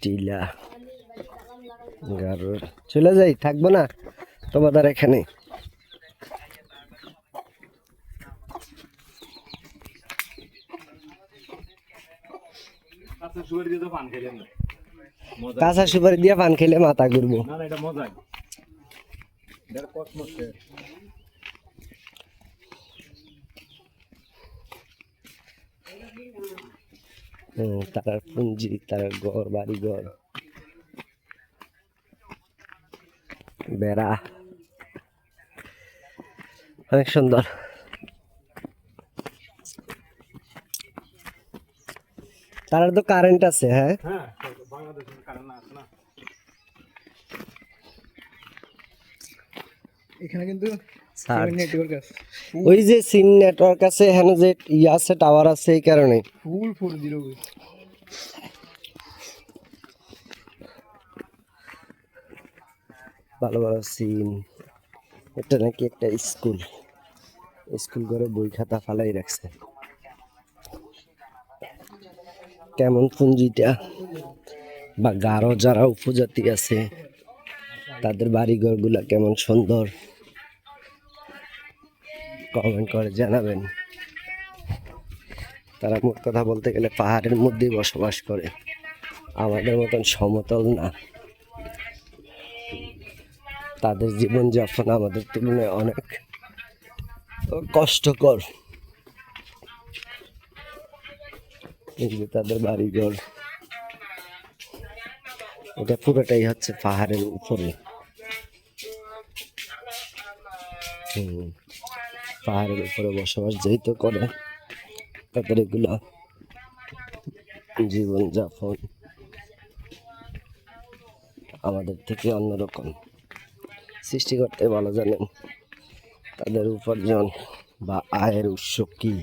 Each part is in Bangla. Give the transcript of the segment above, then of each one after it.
টিলা চলে যাই থাকব না তোমাদের এখানে আচ্ছা সুপারি দিয়ে তো পান খেলেন না মজা কাঁচা সুপারি দিয়ে পান খেলে মাথা ঘুরবো। তার পুঞ্জি তার ঘর বাড়ি ঘর বেড়া। অনেক সুন্দর। তার তো কারেন্ট আছে হ্যাঁ? হ্যাঁ বাংলাদেশের কারণ না আছে না। এখানে কিন্তু ওই যে সিম নেটওয়ার্ক আছে এখানে যে ইয়ে আছে টাওয়ার আছে এই কারণে। ফুল ফোর জিরো ভালো ভালো সিম এটা নাকি একটা স্কুল। স্কুল করে বই খাতা ফালাই রাখছে। কেমন পুঞ্জিটা? বা গারো যারা উপজাতি আছে, তাদের বাড়িঘরগুলা কেমন সুন্দর? কমেন্ট করে জানাবেন। তারা মোট কথা বলতে গেলে পাহাড়ের মধ্যেই বসবাস করে। আমাদের মতন সমতল না। তাদের জীবনযাপন আমাদের তুলনায় অনেক কষ্টকর। এই তাদের বাড়িঘর। এটা পুরোটাই হচ্ছে পাহাড়ের উপরে। পাহাড়ের উপরে বসবাস যেহেতু করে, তাদের এগুলা জীবনযাপন আমাদের থেকে অন্যরকম। সৃষ্টিকর্তাই ভালো জানেন, তাদের উপার্জন বা আয়ের উৎস কি?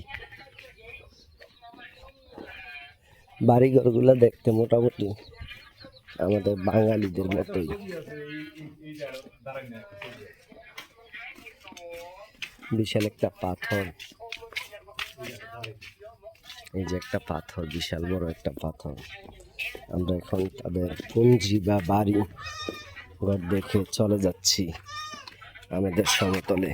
বাড়িঘরগুলো দেখতে মোটামুটি আমাদের বাঙালিদের মতোই। বিশাল একটা পাথর। এই যে একটা পাথর, বিশাল বড় একটা পাথর। আমরা এখন তাদের পুঞ্জি বা বাড়ি ঘর দেখে চলে যাচ্ছি আমাদের সমতলে।